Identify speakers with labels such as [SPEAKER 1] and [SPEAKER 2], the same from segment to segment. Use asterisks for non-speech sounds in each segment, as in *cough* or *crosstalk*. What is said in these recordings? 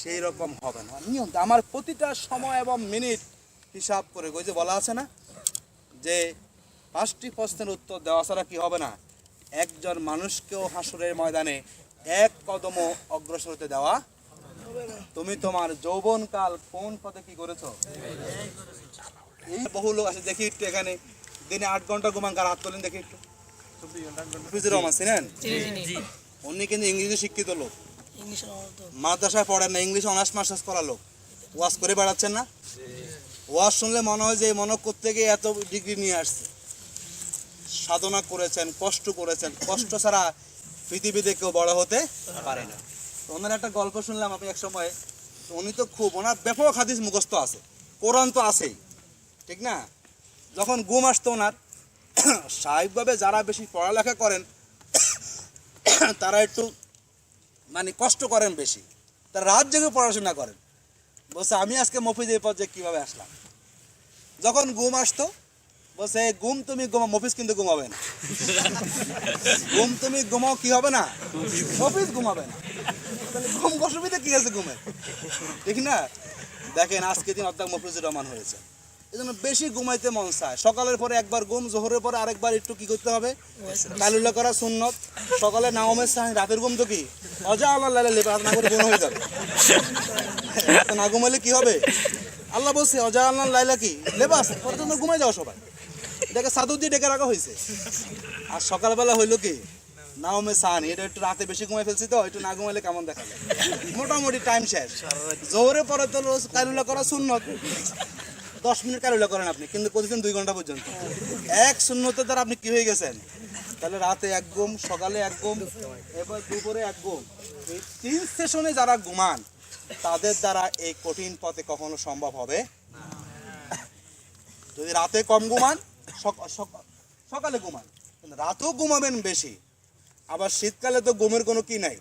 [SPEAKER 1] সেই রকম হবে না। নিয়ম আমার প্রতিটা সময় এবং মিনিট হিসাব করে ওই যে বলা আছে না যে পাঁচটি প্রশ্নের উত্তর দেওয়া ছাড়া কি হবে না? একজন মানুষকেও হাসরের ময়দানে এক কদম অগ্রসর হতে দেওয়া তুমি তোমার যৌবনকাল কোন পথে কি করেছ? এই বহু লোক আছে দেখি একটু এখানে। দিনে আট ঘণ্টা ঘুমান কার হাত তোলেন দেখি একটু। রহমান ছিলেন উনি কিন্তু ইংরেজি শিক্ষিত লোক। মাদ্রাসায় পড়েন না, ইংলিশ অনার্স মাস্টার্স করা লোক ওয়াজ করে বেড়াচ্ছেন না? ওয়াজ শুনলে মনে হয় যে মনে করতে গিয়ে এত ডিগ্রি নিয়ে আসছে। সাধনা করেছেন, কষ্ট করেছেন। কষ্ট ছাড়া পৃথিবীতে কেউ বড় হতে পারে না। ওনার একটা গল্প শুনলাম আমি এক সময়। উনি তো খুব, ওনার ব্যাপক হাদিস মুখস্থ আছে। কোরআন তো আছেই, ঠিক না? যখন ঘুম আসতো ওনার *coughs* স্বাভাবিকভাবে যারা বেশি পড়ালেখা করেন, *coughs* তারা একটু মানে কষ্ট করেন বেশি। তারা রাত জেগে পড়াশোনা করেন। বলছে আমি আজকে মফিজ এই পর্যায়ে কীভাবে আসলাম? যখন ঘুম আসতো বলছে ঘুম তুমি ঘুমা মফিজ কিন্তু ঘুমাবে না। *laughs* ঘুম তুমি ঘুমাও কি হবে না? মফিজ ঘুমাবে না। তাহলে ঘুম অসুবিধা কি আছে ঘুমে ঠিক না? দেখেন আজকে দিন অর্থাৎ মফিজুর রহমান হয়েছে। এই জন্য বেশি ঘুমাইতে মন চায়। সকালের পরে একবার ঘুম, জোহরের পরে আরেকবার একটু কি করতে হবে? কালুল্লা করা সুন্নত। সকালে নাওমের সাহায্য রাতের ঘুম তো কি? অজা আল্লাহ লাইলে লেপে না করে গুণ হয়ে যাবে। না ঘুমাইলে কি হবে? আল্লাহ বলছে, অজা আল্লাহ লাইলা কি? লেবাস পরে তোমরা ঘুমাই যাও সবাই। এটাকে সাদু দিয়ে ডেকে রাখা হয়েছে। আর সকালবেলা হইল কি? নাওমে সান এটা একটু রাতে বেশি ঘুমাই ফেলছি তো, একটু না ঘুমাইলে কেমন দেখা মোটামুটি টাইম শেষ। জোরে পরে তো কালুলা করা সুন্নত। দশ মিনিট কালুলা করেন আপনি, কিন্তু প্রতিদিন দুই ঘণ্টা পর্যন্ত। এক শূন্যতে দ্বারা আপনি কি হয়ে গেছেন? তাহলে রাতে এক ঘুম, সকালে এক ঘুম, এবার দুপুরে এক ঘুম। এই তিন সেশনে যারা ঘুমান, তাদের দ্বারা এই কঠিন পথে কখনো সম্ভব হবে? যদি রাতে কম ঘুমান, সক- সক- সকালে ঘুমান। রাতেও ঘুমাবেন বেশি। আবার শীতকালে তো ঘুমের কোনো কি নাই?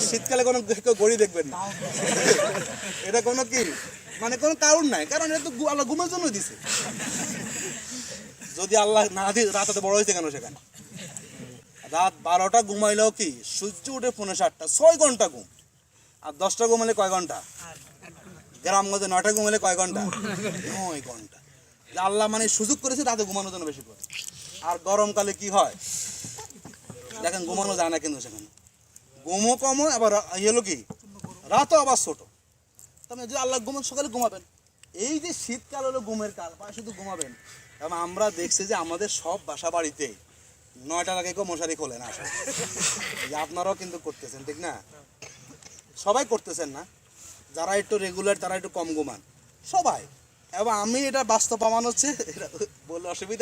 [SPEAKER 1] শীতকালে কোনো গড়ি দেখবেন না। এটা কোনো কি? মানে কোনো কারণ নাই কারণ এটা তো আল্লাহ ঘুমের জন্য দিছে। যদি আল্লাহ না দিয়ে রাত বড় হয়েছে কেন সেখানে? রাত বারোটা ঘুমাইলেও কি সূর্য উঠে পনেরো সাতটা ছয় ঘণ্টা ঘুম। আর দশটা ঘুমালে কয় ঘণ্টা? গ্রামগঞ্জে নয়টা ঘুমালে কয় ঘণ্টা? নয় ঘণ্টা। আল্লাহ মানে সুযোগ করেছে রাতে ঘুমানোর জন্য বেশি করে। আর গরমকালে কি হয়? দেখেন ঘুমানো যায় না কিন্তু সেখানে। ঘুমও কম হয়, আবার ইয়ে হলো কি? রাতও আবার ছোট। তবে যদি আল্লাহ ঘুমান, সকালে ঘুমাবেন। এই যে শীতকাল হলো ঘুমের কাল বা শুধু ঘুমাবেন। এবং আমরা দেখছি যে আমাদের সব বাসা বাড়িতে নয়টার আগে কেউ মশারি খোলে না। যে আপনারাও কিন্তু করতেছেন, ঠিক না? সবাই করতেছেন না। যারা একটু রেগুলার তারা একটু কম ঘুমান, সবাই। এবং আমি এটা বাস্তব প্রমাণ হচ্ছে, এটা বললে অসুবিধা